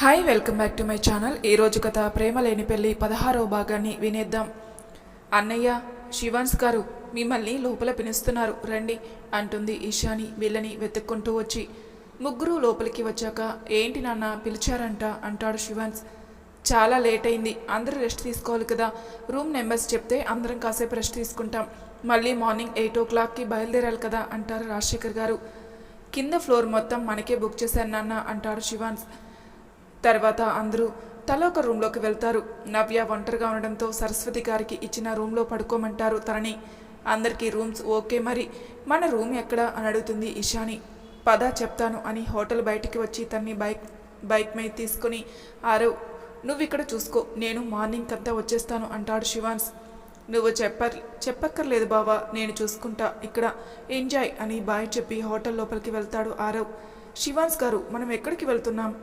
Hi welcome back to my channel ఈ రోజు కథ ప్రేమ లేని పెళ్ళి పదహారవ భాగాన్ని వినేద్దాం. అన్నయ్య శివాన్స్ గారు మిమ్మల్ని లోపల పిలుస్తున్నారు. రండి అంటుంది ఈశాని వీళ్ళని వెతుక్కుంటూ వచ్చి. ముగ్గురు లోపలికి వచ్చాక ఏంటి నాన్న పిలిచారంట అంటాడు శివాన్స్. చాలా లేట్ అయింది. అందరూ రెస్ట్ తీసుకోవాలి కదా. రూమ్ నెంబర్స్ చెప్తే అందరం కాసేపు రెస్ట్ తీసుకుంటాం. మళ్ళీ మార్నింగ్ ఎయిట్ ఓ క్లాక్కి బయలుదేరాలి కదా అంటారు రాజశేఖర్ గారు. కింద ఫ్లోర్ మొత్తం మనకే బుక్ చేశాను నాన్న అంటాడు శివాన్స్. తర్వాత అందరూ తల ఒక రూమ్లోకి వెళ్తారు. నవ్య ఒంటరిగా ఉండడంతో సరస్వతి గారికి ఇచ్చిన రూమ్లో పడుకోమంటారు తనని. అందరికీ రూమ్స్ ఓకే మరి. మన రూమ్ ఎక్కడ? అని అడుగుతుంది ఇషాని పద చెప్తాను అని హోటల్ బయటికి వచ్చి తన్ని బైక్ బైక్ మీద తీసుకుని ఆరవ్ నువ్వు ఇక్కడ చూసుకో. నేను మార్నింగ్ అంతా వచ్చేస్తాను అంటాడు శివాన్స్. నువ్వు చెప్పర్ చెప్పక్కర్లేదు బావా నేను చూసుకుంటా. ఇక్కడ ఎంజాయ్ అని బాయ్ చెప్పి హోటల్ లోపలికి వెళ్తాడు ఆరవ్. శివాన్స్ గారు మనం ఎక్కడికి వెళ్తున్నాం?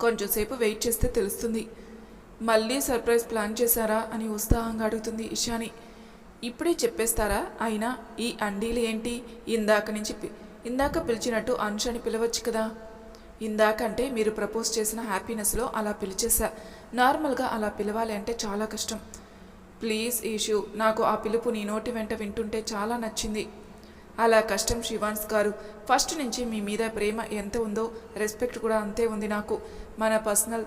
కొంచెంసేపు వెయిట్ చేస్తే తెలుస్తుంది. మళ్ళీ సర్ప్రైజ్ ప్లాన్ చేశారా అని ఉత్సాహంగా అడుగుతుంది ఇషాని. ఇప్పుడే చెప్పేస్తారా? అయినా ఈ అండీలు ఏంటి? ఇందాక నుంచి ఇందాక పిలిచినట్టు అంశాన్ని పిలవచ్చు కదా. ఇందాక అంటే మీరు ప్రపోజ్ చేసిన హ్యాపీనెస్లో అలా పిలిచేసా నార్మల్గా అలా పిలవాలి అంటే చాలా కష్టం. ప్లీజ్ ఈషు నాకు ఆ పిలుపు నీ నోటి వెంట వింటుంటే చాలా నచ్చింది. అలా కష్టం శివాన్స్ గారు. ఫస్ట్ నుంచి మీ మీద ప్రేమ ఎంత ఉందో రెస్పెక్ట్ కూడా అంతే ఉంది నాకు. మన పర్సనల్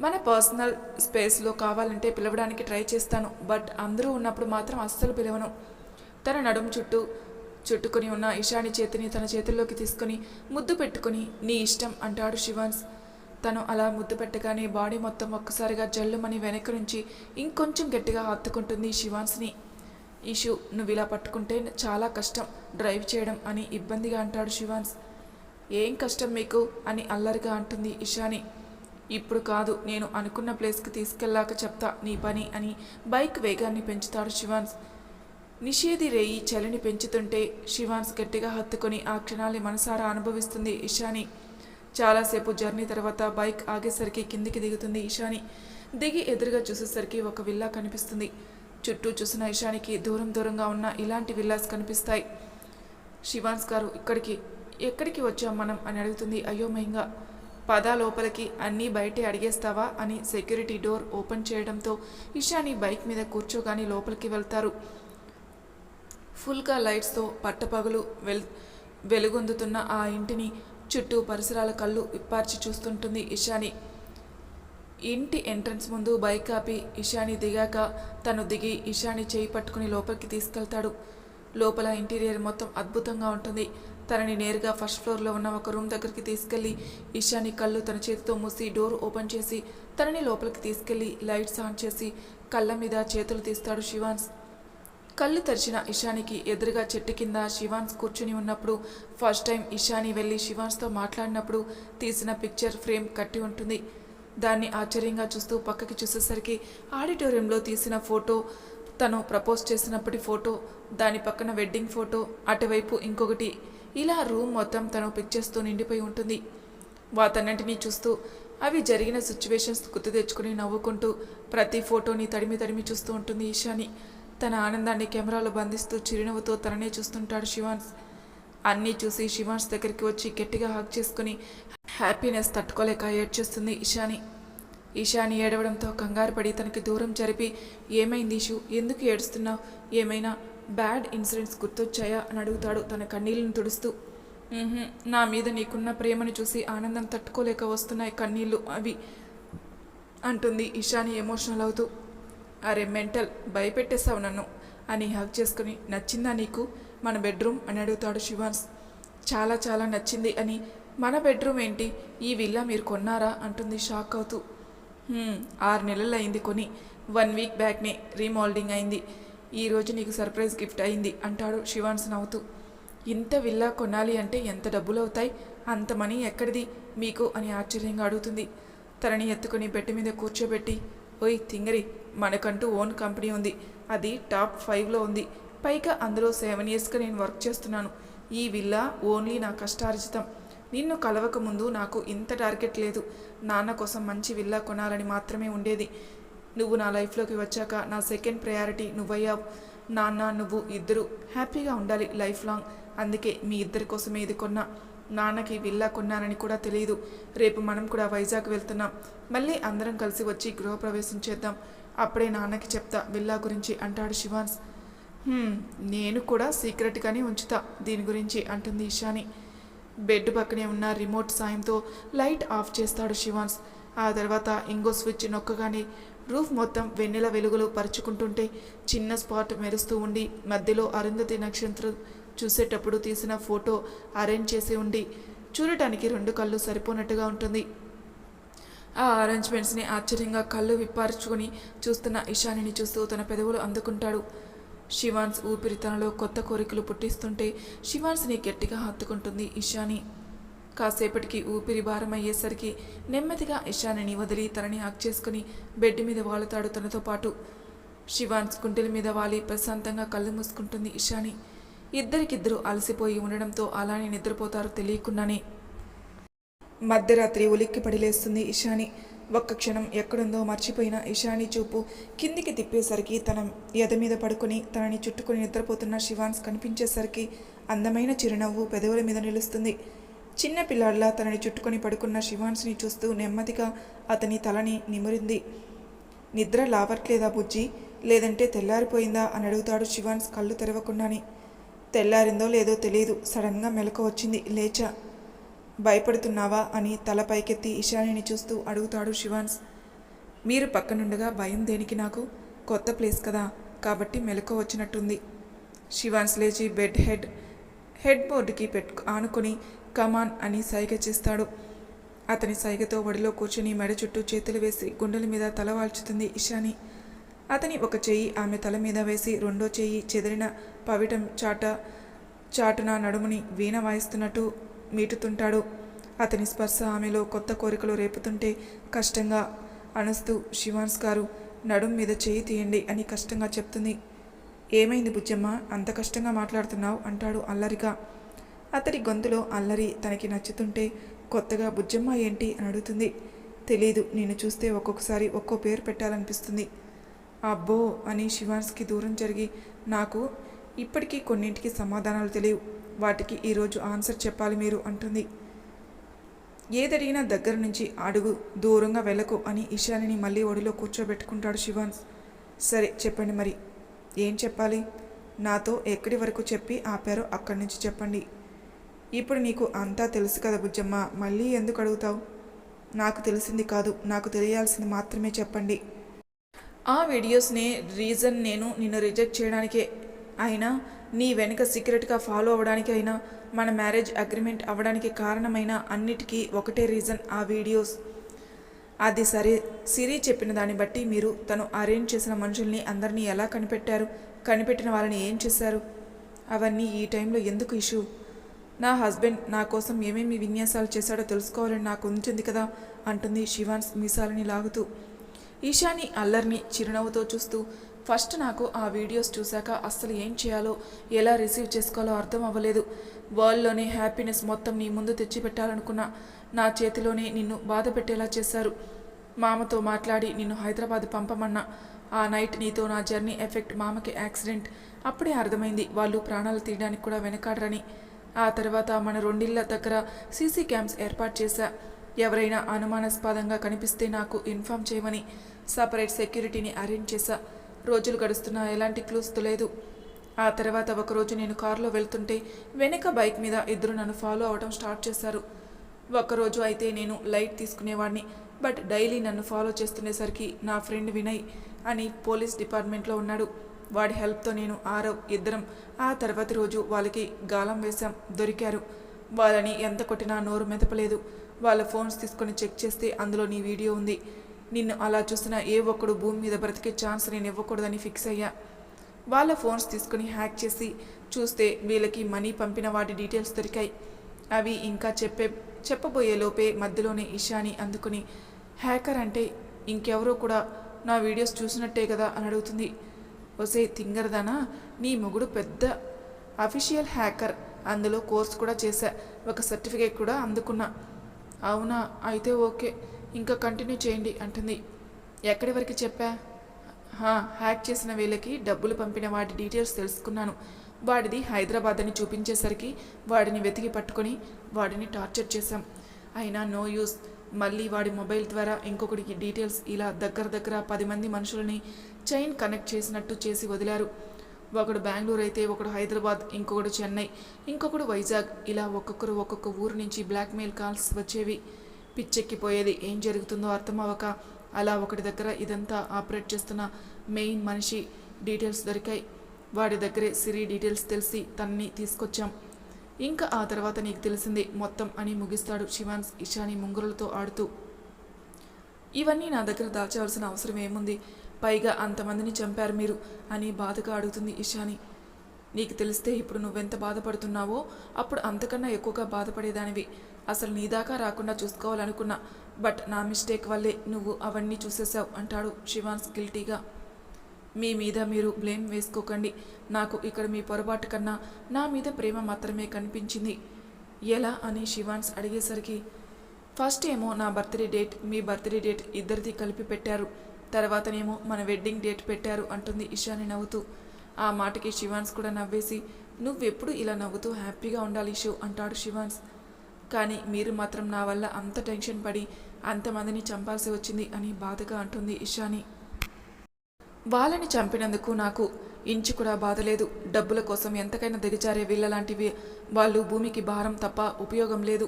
మన పర్సనల్ స్పేస్లో కావాలంటే పిలవడానికి ట్రై చేస్తాను. బట్ అందరూ ఉన్నప్పుడు మాత్రం అస్సలు పిలవను. తన నడుము చుట్టూ చుట్టుకొని ఉన్న ఇషాని చేతిని తన చేతుల్లోకి తీసుకొని ముద్దు పెట్టుకొని నీ ఇష్టం అంటాడు శివాన్స్. తను అలా ముద్దు పెట్టగానే బాడీ మొత్తం ఒక్కసారిగా జల్లుమని వెనక నుంచి ఇంకొంచెం గట్టిగా హత్తుకుంటుంది శివాన్స్ని. ఇషు నువ్వు ఇలా పట్టుకుంటే చాలా కష్టం. డ్రైవ్ చేయడం అని ఇబ్బందిగా అంటాడు శివాన్స్. ఏం కష్టం మీకు? అని అల్లరిగా అంటుంది ఇషాని. ఇప్పుడు కాదు నేను అనుకున్న ప్లేస్కి తీసుకెళ్ళాక చెప్తా నీ పని అని బైక్ వేగాన్ని పెంచుతాడు శివాన్స్. నిషేధి రేయి చలిని పెంచుతుంటే శివాన్స్ గట్టిగా హత్తుకొని ఆ క్షణాల్ని మనసారా అనుభవిస్తుంది ఇషాని. చాలాసేపు జర్నీ తర్వాత బైక్ ఆగేసరికి కిందికి దిగుతుంది ఇషాని. దిగి ఎదురుగా చూసేసరికి ఒక విల్లా కనిపిస్తుంది. చుట్టూ చూసిన ఇషానికి దూరం దూరంగా ఉన్న ఇలాంటి విల్లాస్ కనిపిస్తాయి. శివాన్స్ గారు ఇక్కడికి ఎక్కడికి వచ్చాం మనం? అని అడుగుతుంది అయోమయంగా. పద లోపలికి అన్నీ బయటే అడిగేస్తావా? అని సెక్యూరిటీ డోర్ ఓపెన్ చేయడంతో ఇషాని బైక్ మీద కూర్చోగాని లోపలికి వెళ్తారు. ఫుల్గా లైట్స్తో పట్టపగలు వెల్ వెలుగొందుతున్న ఆ ఇంటిని చుట్టూ పరిసరాల కళ్ళు విప్పార్చి చూస్తుంటుంది ఇషాని ఇంటి ఎంట్రన్స్ ముందు బైక్ ఆపి ఇషాని దిగాక తను దిగి ఇషాని చేయి పట్టుకుని లోపలికి తీసుకెళ్తాడు. లోపల ఇంటీరియర్ మొత్తం అద్భుతంగా ఉంటుంది. తనని నేరుగా ఫస్ట్ ఫ్లోర్లో ఉన్న ఒక రూమ్ దగ్గరికి తీసుకెళ్ళి ఇషాని కళ్ళు తన చేతితో మూసి డోర్ ఓపెన్ చేసి తనని లోపలికి తీసుకెళ్ళి లైట్స్ ఆన్ చేసి కళ్ళ మీద చేతులు తీస్తాడు శివాన్స్. కళ్ళు తెరిచిన ఇషానికి ఎదురుగా చెట్టు కింద శివాన్స్ కూర్చుని ఉన్నప్పుడు ఫస్ట్ టైం ఇషాని వెళ్ళి శివాన్స్తో మాట్లాడినప్పుడు తీసిన పిక్చర్ ఫ్రేమ్ కట్టి ఉంటుంది. దాన్ని ఆశ్చర్యంగా చూస్తూ పక్కకి చూసేసరికి ఆడిటోరియంలో తీసిన ఫోటో తను ప్రపోజ్ చేసినప్పటి ఫోటో దాని పక్కన వెడ్డింగ్ ఫోటో అటువైపు ఇంకొకటి. ఇలా రూమ్ మొత్తం తను పిక్చర్స్తో నిండిపోయి ఉంటుంది. వాటన్నింటినీ చూస్తూ అవి జరిగిన సిచ్యువేషన్స్ గుర్తు తెచ్చుకుని నవ్వుకుంటూ ప్రతి ఫోటోని తడిమి తడిమి చూస్తూ ఉంటుంది ఈశాని. తన ఆనందాన్ని కెమెరాలో బంధిస్తూ చిరునవ్వుతో తననే చూస్తుంటాడు శివాన్స్. అన్నీ చూసి శివాన్స్ దగ్గరికి వచ్చి గట్టిగా హక్ చేసుకుని హ్యాపీనెస్ తట్టుకోలేక ఏడ్చేస్తుంది ఇషాని ఈశాని ఏడవడంతో కంగారు పడి తనకి దూరం జరిపి ఏమైంది ఇషు ఎందుకు ఏడుస్తున్నావు? ఏమైనా బ్యాడ్ ఇన్సిడెంట్స్ గుర్తొచ్చాయా? అని అడుగుతాడు తన కన్నీళ్ళను తుడుస్తూ. నా మీద నీకున్న ప్రేమను చూసి ఆనందం తట్టుకోలేక వస్తున్నాయి కన్నీళ్ళు అవి అంటుంది ఇషాని ఎమోషనల్ అవుతూ. అరే మెంటల్ భయపెట్టేశావు నన్ను అని హక్ చేసుకుని. నచ్చిందా నీకు? మన బెడ్రూమ్? అని అడుగుతాడు శివాన్స్. చాలా చాలా నచ్చింది అని మన బెడ్రూమ్ ఏంటి? ఈ విల్లా మీరు కొన్నారా? అంటుంది షాక్ అవుతూ. ఆరు నెలలు అయింది కొని. వన్ వీక్ బ్యాక్నే రీమోల్డింగ్ అయింది. ఈరోజు నీకు సర్ప్రైజ్ గిఫ్ట్ అయింది అంటాడు శివాన్స్ నవ్వుతూ. ఇంత విల్లా కొనాలి అంటే ఎంత డబ్బులు అవుతాయి అంత మనీ ఎక్కడిది? మీకు అని ఆశ్చర్యంగా అడుగుతుంది. తనని ఎత్తుకుని బెడ్ మీద కూర్చోబెట్టి ఓయ్ తింగరి మనకంటూ ఓన్ కంపెనీ ఉంది. అది టాప్ ఫైవ్లో ఉంది. పైగా అందులో సెవెన్ ఇయర్స్గా నేను వర్క్ చేస్తున్నాను. ఈ విల్లా ఓన్లీ నా కష్టార్జితం. నిన్ను కలవక ముందు నాకు ఇంత టార్గెట్ లేదు. నాన్న కోసం మంచి విల్లా కొనాలని మాత్రమే ఉండేది. నువ్వు నా లైఫ్లోకి వచ్చాక నా సెకండ్ ప్రయారిటీ నువ్వయ్యావు. నాన్న నువ్వు ఇద్దరు హ్యాపీగా ఉండాలి లైఫ్ లాంగ్. అందుకే మీ ఇద్దరి కోసమే ఇది కొన్నా. నాన్నకి విల్లా కొన్నానని కూడా తెలియదు. రేపు మనం కూడా వైజాగ్ వెళ్తున్నాం. మళ్ళీ అందరం కలిసి వచ్చి గృహప్రవేశం చేద్దాం. అప్పుడే నాన్నకి చెప్తా విల్లా గురించి అంటాడు శివాన్స్. నేను కూడా సీక్రెట్గానే ఉంచుతా. దీని గురించి అంటుంది ఇషాని. బెడ్ పక్కనే ఉన్న రిమోట్ సాయంతో లైట్ ఆఫ్ చేస్తాడు శివాన్స్. ఆ తర్వాత ఇంకో స్విచ్ నొక్కగానే రూఫ్ మొత్తం వెన్నెల వెలుగులు పరుచుకుంటుంటే చిన్న స్పాట్ మెరుస్తూ ఉండి మధ్యలో అరుంధతి నక్షత్రం చూసేటప్పుడు తీసిన ఫోటో అరేంజ్ చేసి ఉండి చూడటానికి రెండు కళ్ళు సరిపోనట్టుగా ఉంటుంది. ఆ అరేంజ్మెంట్స్ని ఆశ్చర్యంగా కళ్ళు విప్పార్చుకొని చూస్తున్న ఇషానిని చూస్తూ తన పెదవులు అందుకుంటాడు. శివాన్స్ ఊపిరి తనలో కొత్త కోరికలు పుట్టిస్తుంటే శివాన్స్ని గట్టిగా హత్తుకుంటుంది ఇషాని. కాసేపటికి ఊపిరి భారం అయ్యేసరికి నెమ్మదిగా ఇషానిని వదిలి తనని హక్ చేసుకుని బెడ్ మీద వాలుతాడు తనతో పాటు. శివాన్స్ గుంటెల మీద వాలి ప్రశాంతంగా కళ్ళు మూసుకుంటుంది ఇషాని. ఇద్దరికిద్దరు అలసిపోయి ఉండడంతో అలానే నిద్రపోతారు తెలియకుండానే. మధ్యరాత్రి ఉలిక్కి పడిలేస్తుంది ఇషాని. ఒక్క క్షణం ఎక్కడుందో మర్చిపోయిన ఇషాని చూపు కిందికి తిప్పేసరికి తన ఎద మీద పడుకుని తనని చుట్టుకుని నిద్రపోతున్న శివాన్స్ కనిపించేసరికి అందమైన చిరునవ్వు పెదవుల మీద నిలుస్తుంది. చిన్న పిల్లాడిలా తనని చుట్టుకొని పడుకున్న శివాన్స్ని చూస్తూ నెమ్మదిగా అతని తలని నిమురింది. నిద్ర లావట్లేదా బుజ్జి? లేదంటే తెల్లారిపోయిందా అని అడుగుతాడు శివాన్స్ కళ్ళు తెరవకుండానే. తెల్లారిందో లేదో తెలియదు సడన్గా మెలకు వచ్చింది. లేచా. భయపడుతున్నావా అని తల పైకెత్తి ఇషానిని చూస్తూ అడుగుతాడు శివాన్స్. మీరు పక్కనుండగా భయం దేనికి నాకు? కొత్త ప్లేస్ కదా కాబట్టి మెలకు వచ్చినట్టుంది. శివాన్స్ లేచి బెడ్ హెడ్ హెడ్ బోర్డుకి పెట్టు ఆనుకొని కమాన్ అని సైగ చేస్తాడు. అతని సైగతో ఒడిలో కూర్చుని మెడ చుట్టూ చేతులు వేసి గుండెల మీద తల వాల్చుతుంది ఇషాని. అతని ఒక చెయ్యి ఆమె తల మీద వేసి రెండో చెయ్యి చెదిరిన పవిటం చాట చాటున నడుముని వీణ వాయిస్తున్నట్టు మీటుతుంటాడు. అతని స్పర్శ ఆమెలో కొత్త కోరికలు రేపుతుంటే కష్టంగా అణుస్తూ శివాన్స్ గారు నడుం మీద చేయి తీయండి అని కష్టంగా చెప్తుంది. ఏమైంది బుజ్జమ్మ? అంత కష్టంగా మాట్లాడుతున్నావు అంటాడు అల్లరిగా. అతడి గొంతులో అల్లరి తనకి నచ్చుతుంటే కొత్తగా బుజ్జమ్మ ఏంటి? అని అడుగుతుంది. తెలీదు నేను చూస్తే ఒక్కొక్కసారి ఒక్కో పేరు పెట్టాలనిపిస్తుంది. అబ్బో అని శివాన్స్కి దూరం జరిగి నాకు ఇప్పటికీ కొన్నింటికి సమాధానాలు తెలియవు. వాటికి ఈరోజు ఆన్సర్ చెప్పాలి మీరు అంటుంది. ఏదడిగినా దగ్గర నుంచి అడుగు దూరంగా వెళ్ళకు అని ఇషానిని మళ్ళీ ఒడిలో కూర్చోబెట్టుకుంటాడు శివాన్. సరే చెప్పండి మరి. ఏం చెప్పాలి? నాతో ఎక్కడి వరకు చెప్పి ఆపారో అక్కడి నుంచి చెప్పండి. ఇప్పుడు నీకు అంతా తెలుసు కదా బుజ్జమ్మ మళ్ళీ ఎందుకు అడుగుతావు? నాకు తెలిసింది కాదు నాకు తెలియాల్సింది మాత్రమే చెప్పండి. ఆ వీడియోస్ని రీజన్ నేను నిన్ను రిజెక్ట్ చేయడానికే అయినా నీ వెనుక సీక్రెట్గా ఫాలో అవ్వడానికైనా మన మ్యారేజ్ అగ్రిమెంట్ అవ్వడానికి కారణమైన అన్నిటికీ ఒకటే రీజన్ ఆ వీడియోస్. అది సరే. సిరి చెప్పిన దాన్ని బట్టి మీరు తను అరేంజ్ చేసిన మనుషుల్ని అందరినీ ఎలా కనిపెట్టారు? కనిపెట్టిన వాళ్ళని ఏం చేశారు? అవన్నీ ఈ టైంలో ఎందుకు ఇష్యూ? నా హస్బెండ్ నా కోసం ఏమేమి విన్యాసాలు చేశాడో తెలుసుకోవాలని నాకు ఉంచింది కదా అంటుంది శివాన్స్ మీసాలని లాగుతూ. ఈశాని అల్లర్ని చిరునవ్వుతో చూస్తూ ఫస్ట్ నాకు ఆ వీడియోస్ చూశాక అస్సలు ఏం చేయాలో ఎలా రిసీవ్ చేసుకోవాలో అర్థం అవ్వలేదు. వరల్డ్లోనే హ్యాపీనెస్ మొత్తం నీ ముందు తెచ్చిపెట్టాలనుకున్నా నా చేతిలోనే నిన్ను బాధ పెట్టేలా చేశారు. మామతో మాట్లాడి నిన్ను హైదరాబాద్ పంపమన్నా. ఆ నైట్ నీతో నా జర్నీ ఎఫెక్ట్ మామకి యాక్సిడెంట్. అప్పుడే అర్థమైంది వాళ్ళు ప్రాణాలు తీయడానికి కూడా వెనకాడరని. ఆ తర్వాత మన రెండిళ్ళ దగ్గర సీసీ క్యామ్స్ ఏర్పాటు చేశా. ఎవరైనా అనుమానాస్పదంగా కనిపిస్తే నాకు ఇన్ఫామ్ చేయమని సపరేట్ సెక్యూరిటీని అరేంజ్ చేశా. రోజులు గడుస్తున్నా ఎలాంటి క్లూస్ లేదు. ఆ తర్వాత ఒకరోజు నేను కారులో వెళ్తుంటే వెనక బైక్ మీద ఇద్దరు నన్ను ఫాలో అవడం స్టార్ట్ చేశారు. ఒక్కరోజు అయితే నేను లైట్ తీసుకునేవాడిని బట్ డైలీ నన్ను ఫాలో చేస్తుండేసరికి నా ఫ్రెండ్ వినయ్ అని పోలీస్ డిపార్ట్మెంట్లో ఉన్నాడు. వాడి హెల్ప్తో నేను ఆరవ్ ఇద్దరం ఆ తర్వాతి రోజు వాళ్ళకి గాలం వేశాం దొరికారు. వాళ్ళని ఎంత కొట్టినా నోరు మెదపలేదు. వాళ్ళ ఫోన్స్ తీసుకొని చెక్ చేస్తే అందులో నీ వీడియో ఉంది. నిన్ను అలా చూసిన ఏ ఒక్కడు భూమి మీద బ్రతికే ఛాన్స్ నేను ఇవ్వకూడదని ఫిక్స్ అయ్యా. వాళ్ళ ఫోన్స్ తీసుకుని హ్యాక్ చేసి చూస్తే వీళ్ళకి మనీ పంపిన వాటి డీటెయిల్స్ దొరికాయి. అవి ఇంకా చెప్పే చెప్పబోయే లోపే మధ్యలోనే ఇషాని అందుకుని హ్యాకర్ అంటే ఇంకెవరో కూడా నా వీడియోస్ చూసినట్టే కదా అని అడుగుతుంది. ఒసే తింగరదానా? నీ మొగుడు పెద్ద అఫీషియల్ హ్యాకర్. అందులో కోర్స్ కూడా చేశా. ఒక సర్టిఫికేట్ కూడా అందుకున్నా. అవునా? అయితే ఓకే. ఇంకా కంటిన్యూ చేయండి అంటుంది. ఎక్కడి వరకు చెప్పా? హ్యాక్ చేసిన వీళ్ళకి డబ్బులు పంపిన వాటి డీటెయిల్స్ తెలుసుకున్నాను. వాడిది హైదరాబాద్ అని చూపించేసరికి వాడిని వెతికి పట్టుకొని వాడిని టార్చర్ చేశాం. అయినా నో యూస్ మళ్ళీ వాడి మొబైల్ ద్వారా ఇంకొకడికి డీటెయిల్స్ ఇలా దగ్గర దగ్గర పది మంది మనుషులని చైన్ కనెక్ట్ చేసినట్టు చేసి వదిలారు. ఒకడు బెంగళూరు అయితే ఒకడు హైదరాబాద్ ఇంకొకడు చెన్నై ఇంకొకడు వైజాగ్. ఇలా ఒక్కొక్కరు ఒక్కొక్క ఊరు నుంచి బ్లాక్మెయిల్ కాల్స్ వచ్చేవి. పిచ్చెక్కిపోయేది. ఏం జరుగుతుందో అర్థం అవ్వక అలా ఒకటి దగ్గర ఇదంతా ఆపరేట్ చేస్తున్న మెయిన్ మనిషి డీటెయిల్స్ దొరికాయి. వాడి దగ్గరే సిరి డీటెయిల్స్ తెలిసి తనని తీసుకొచ్చాం. ఇంకా ఆ తర్వాత నీకు తెలిసింది మొత్తం అని ముగిస్తాడు శివాన్స్ ఇషాని ముంగురులతో ఆడుతూ. ఇవన్నీ నా దగ్గర దాచవలసిన అవసరం ఏముంది? పైగా అంతమందిని చంపారు మీరు అని బాధగా అడుగుతుంది ఇషాని. నీకు తెలిస్తే ఇప్పుడు నువ్వెంత బాధపడుతున్నావో అప్పుడు అంతకన్నా ఎక్కువగా బాధపడేదానివి. అసలు నీ దాకా రాకుండా చూసుకోవాలనుకున్నా. బట్ నా మిస్టేక్ వల్లే నువ్వు అవన్నీ చూసేసావు అంటాడు శివాన్స్ గిల్టీగా. మీ మీద మీరు బ్లేమ్ వేసుకోకండి. నాకు ఇక్కడ మీ పొరపాటు కన్నా నా మీద ప్రేమ మాత్రమే కనిపించింది. ఎలా అని శివాన్స్ అడిగేసరికి ఫస్ట్ ఏమో నా బర్త్డే డేట్ మీ బర్త్డే డేట్ ఇద్దరిది కలిపి పెట్టారు. తర్వాతనేమో మన వెడ్డింగ్ డేట్ పెట్టారు అంటుంది ఇషాని నవ్వుతూ. ఆ మాటకి శివాన్స్ కూడా నవ్వేసి నువ్వెప్పుడు ఇలా నవ్వుతూ హ్యాపీగా ఉండాలి ఇషు అంటాడు శివాన్స్. కానీ మీరు మాత్రం నా వల్ల అంత టెన్షన్ పడి అంతమందిని చంపాల్సి వచ్చింది అని బాధగా అంటుంది ఇషాని. వాళ్ళని చంపినందుకు నాకు ఇంచు కూడా బాధ లేదు. డబ్బుల కోసం ఎంతకైనా దిగజారే వీళ్ళలాంటివి. వాళ్ళు భూమికి భారం తప్ప ఉపయోగం లేదు.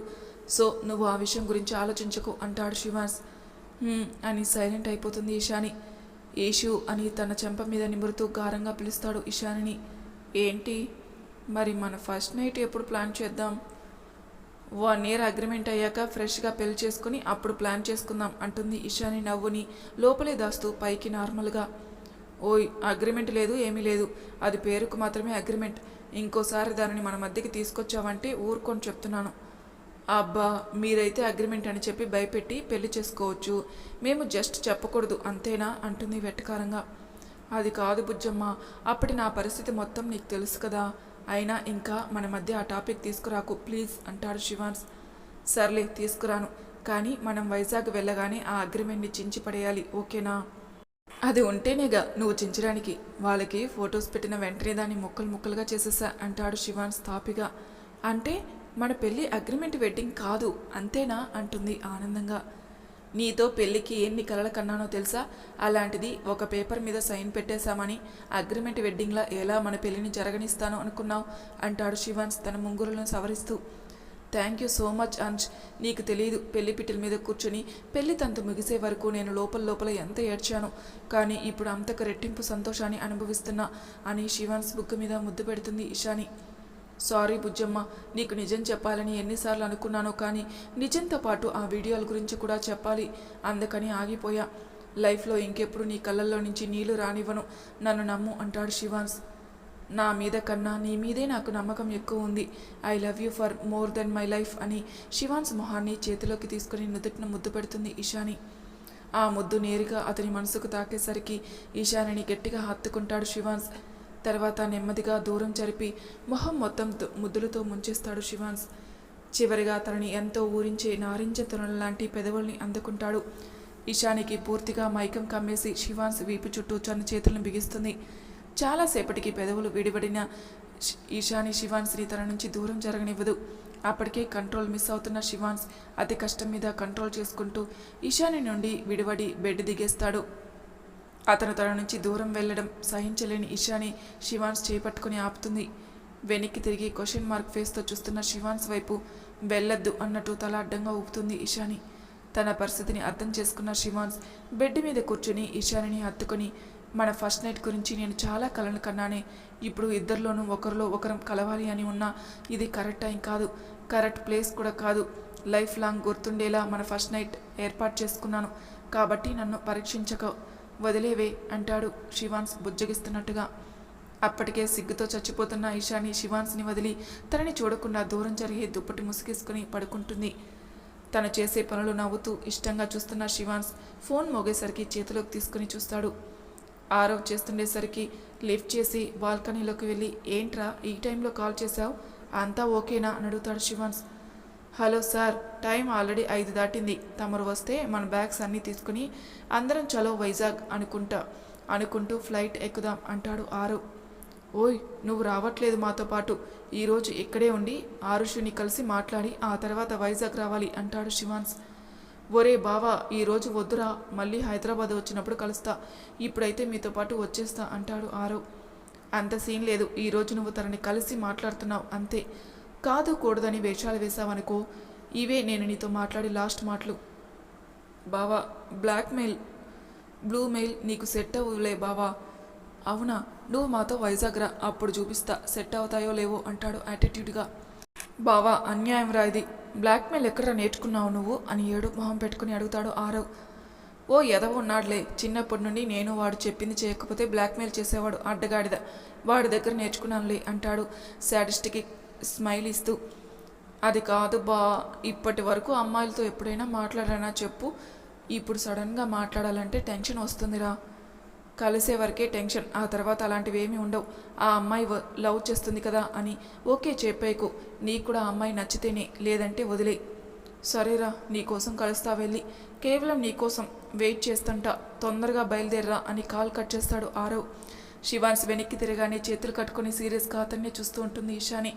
సో నువ్వు ఆ విషయం గురించి ఆలోచించకు అంటాడు శివాన్స్ అని సైలెంట్ అయిపోతుంది ఇషాని. ఏషు అని తన చెంప మీద నిమురుతూ గారంగా పిలుస్తాడు ఇషానిని. ఏంటి? మరి మన ఫస్ట్ నైట్ ఎప్పుడు ప్లాన్ చేద్దాం? వన్ ఇయర్ అగ్రిమెంట్ అయ్యాక ఫ్రెష్గా పెళ్ళి చేసుకుని అప్పుడు ప్లాన్ చేసుకుందాం అంటుంది ఇషాని నవ్వుని. లోపలే దాస్తూ పైకి నార్మల్గా. ఓయ్ అగ్రిమెంట్ లేదు ఏమీ లేదు. అది పేరుకు మాత్రమే అగ్రిమెంట్. ఇంకోసారి దానిని మన మధ్యకి తీసుకొచ్చావంటే ఊరుకొని చెప్తున్నాను. అబ్బా మీరైతే అగ్రిమెంట్ అని చెప్పి భయపెట్టి పెళ్ళి చేసుకోవచ్చు. మేము జస్ట్ చెప్పకూడదు అంతేనా? అంటుంది వెట్టకారంగా అది కాదు బుజ్జమ్మ. అప్పటి నా పరిస్థితి మొత్తం నీకు తెలుసు కదా. అయినా ఇంకా మన మధ్య ఆ టాపిక్ తీసుకురాకు ప్లీజ్ అంటాడు శివాన్స్. సర్లే తీసుకురాను. కానీ మనం వైజాగ్ వెళ్ళగానే ఆ అగ్రిమెంట్ని చించి పడేయాలి ఓకేనా? అది ఉంటేనేగా నువ్వు చించడానికి. వాళ్ళకి ఫొటోస్ పెట్టిన వెంటనే దాన్ని ముక్కలు ముక్కలుగా చేసేసా అంటాడు శివాన్స్ తాపిగా. అంటే మన పెళ్ళి అగ్రిమెంట్ వెడ్డింగ్ కాదు అంతేనా? అంటుంది ఆనందంగా. నీతో పెళ్ళికి ఎన్ని కలలు కన్నానో తెలుసా? అలాంటిది ఒక పేపర్ మీద సైన్ పెట్టేశామని అగ్రిమెంట్ వెడ్డింగ్లా ఎలా మన పెళ్ళిని జరగనిస్తాను అనుకున్నావు అంటాడు శివాన్స్ తన ముంగురులను సవరిస్తూ. Thank you so much Anj నీకు తెలియదు పెళ్ళి పిట్టల మీద కూర్చొని పెళ్ళి తంతు ముగిసే వరకు నేను లోపల లోపల ఎంత ఏడ్చాను కానీ ఇప్పుడు అంతకు రెట్టింపు సంతోషాన్ని అనుభవిస్తున్నా అని శివాన్స్ బుక్ మీద ముద్దు పెడుతుంది ఇషాని. సారీ బుజ్జమ్మ. నీకు నిజం చెప్పాలని ఎన్నిసార్లు అనుకున్నానో కానీ నిజంతో పాటు ఆ వీడియోల గురించి కూడా చెప్పాలి. అందుకని ఆగిపోయా. లైఫ్లో ఇంకెప్పుడు నీ కళ్ళల్లో నుంచి నీళ్ళు రానివ్వను. నన్ను నమ్ము అంటాడు శివాన్స్. నా మీద కన్నా నీ మీదే నాకు నమ్మకం ఎక్కువ ఉంది. I love you for more than my life అని శివాన్స్ మొహాన్ని చేతిలోకి తీసుకుని నుదుటిన ముద్దు పెడుతుంది ఇషాని ఆ ముద్దు నేరుగా అతని మనసుకు తాకేసరికి ఈశానిని గట్టిగా హత్తుకుంటాడు శివాన్స్. తర్వాత నెమ్మదిగా దూరం జరిపి మొహం మొత్తం ముద్దులతో ముంచేస్తాడు శివాన్స్. చివరిగా తనని ఎంతో ఊరించే నారింజ తొనల లాంటి పెదవుల్ని అందుకుంటాడు. ఇషానికి పూర్తిగా మైకం కమ్మేసి శివాన్స్ వీపు చుట్టూ చన్న చేతులను బిగిస్తుంది. చాలాసేపటికి పెదవులు విడిబడిన శి- ఈశాని శివాన్స్ని తన నుంచి దూరం జరగనివ్వదు. అప్పటికే కంట్రోల్ మిస్ అవుతున్న శివాన్స్ అతి కష్టం మీద కంట్రోల్ చేసుకుంటూ ఈశాని నుండి విడివడి బెడ్ దిగేస్తాడు. అతను తన నుంచి దూరం వెళ్ళడం సహించలేని ఇషాని శివాన్స్ చేపట్టుకుని ఆపుతుంది. వెనక్కి తిరిగి క్వశ్చన్ మార్క్ ఫేస్తో చూస్తున్న శివాన్స్ వైపు వెళ్ళొద్దు అన్నట్టు తల అడ్డంగా ఊపుతుంది ఇషాని. తన పరిస్థితిని అర్థం చేసుకున్న శివాన్స్ బెడ్ మీద కూర్చుని ఇషానిని హత్తుకొని మన ఫస్ట్ నైట్ గురించి నేను చాలా కలను కన్నానే. ఇప్పుడు ఇద్దరిలోనూ ఒకరిలో ఒకరం కలవాలి అని ఉన్నా ఇది కరెక్ట్ టైం కాదు. కరెక్ట్ ప్లేస్ కూడా కాదు. లైఫ్ లాంగ్ గుర్తుండేలా మన ఫస్ట్ నైట్ ఏర్పాటు చేసుకున్నాను. కాబట్టి నన్ను పరీక్షించక. వదిలేవే అంటాడు శివాన్స్ బుజ్జగిస్తున్నట్టుగా. అప్పటికే సిగ్గుతో చచ్చిపోతున్న ఈశాని శివాన్స్ని వదిలి తనని చూడకుండా దూరం జరిగి దుప్పటి ముసుగేసుకుని పడుకుంటుంది. తను చేసే పనులు నవ్వుతూ ఇష్టంగా చూస్తున్న శివాన్స్ ఫోన్ మోగేసరికి చేతిలోకి తీసుకుని చూస్తాడు. ఆరవ్ చేస్తుండేసరికి లిఫ్ట్ చేసి బాల్కనీలోకి వెళ్ళి ఏంట్రా ఈ టైంలో కాల్ చేశావు? అంతా ఓకేనా? అని అడుగుతాడు Shivansh. Hello sir time already ఐదు దాటింది. తమరు వస్తే మన బ్యాగ్స్ అన్నీ తీసుకుని అందరం చలో వైజాగ్ అనుకుంటా అనుకుంటూ ఫ్లైట్ ఎక్కుదాం అంటాడు ఆరు. ఓయ్ నువ్వు రావట్లేదు మాతో పాటు. ఈరోజు ఇక్కడే ఉండి ఆరుషుని కలిసి మాట్లాడి ఆ తర్వాత వైజాగ్ రావాలి అంటాడు శివాన్స్. ఒరే బావా ఈరోజు వద్దురా మళ్ళీ హైదరాబాద్ వచ్చినప్పుడు కలుస్తా ఇప్పుడైతే మీతో పాటు వచ్చేస్తా అంటాడు ఆరవ్ అంత సీన్ లేదు ఈరోజు నువ్వు తనని కలిసి మాట్లాడుతున్నావు అంతే. కాదు కూడదని వేషాలు వేశావనుకో ఇవే నేను నీతో మాట్లాడి లాస్ట్ మాటలు. బావా బ్లాక్మెయిల్ బ్లూ మెయిల్ నీకు సెట్ అవ్వలే బావా. అవునా నువ్వు మాతో వైజాగ్ రా అప్పుడు చూపిస్తా సెట్ అవుతాయో లేవో అంటాడు యాటిట్యూడ్గా. బావా అన్యాయం రా ఇది. బ్లాక్మెయిల్ ఎక్కడ నేర్చుకున్నావు నువ్వు? అని ఏడు మొహం పెట్టుకుని అడుగుతాడు ఆరవ్. ఓ ఎదవ ఉన్నాడులే చిన్నప్పటి నుండి నేను వాడు చెప్పింది చేయకపోతే బ్లాక్మెయిల్ చేసేవాడు అడ్డగాడిద. వాడి దగ్గర నేర్చుకున్నానులే అంటాడు శాడిస్టిక్ స్మైల్ ఇస్తూ అది కాదు బా ఇప్పటి వరకు అమ్మాయిలతో ఎప్పుడైనా మాట్లాడానా చెప్పు. ఇప్పుడు సడన్గా మాట్లాడాలంటే టెన్షన్ వస్తుందిరా. కలిసే వరకే టెన్షన్ ఆ తర్వాత అలాంటివి ఏమీ ఉండవు. ఆ అమ్మాయి లవ్ చేస్తుంది కదా అని ఓకే చెప్పేకు. నీకు కూడా ఆ అమ్మాయి నచ్చితేనే లేదంటే వదిలే. సరేరా నీకోసం కలుస్తా వెళ్ళి. కేవలం నీకోసం వెయిట్ చేస్తంట. తొందరగా బయలుదేరరా అని కాల్ కట్ చేస్తాడు ఆరవ్. శివాన్స్ వెనక్కి తిరగానే చేతులు కట్టుకొని సీరియస్గా అతన్నే చూస్తూ ఉంటుంది ఈశాని.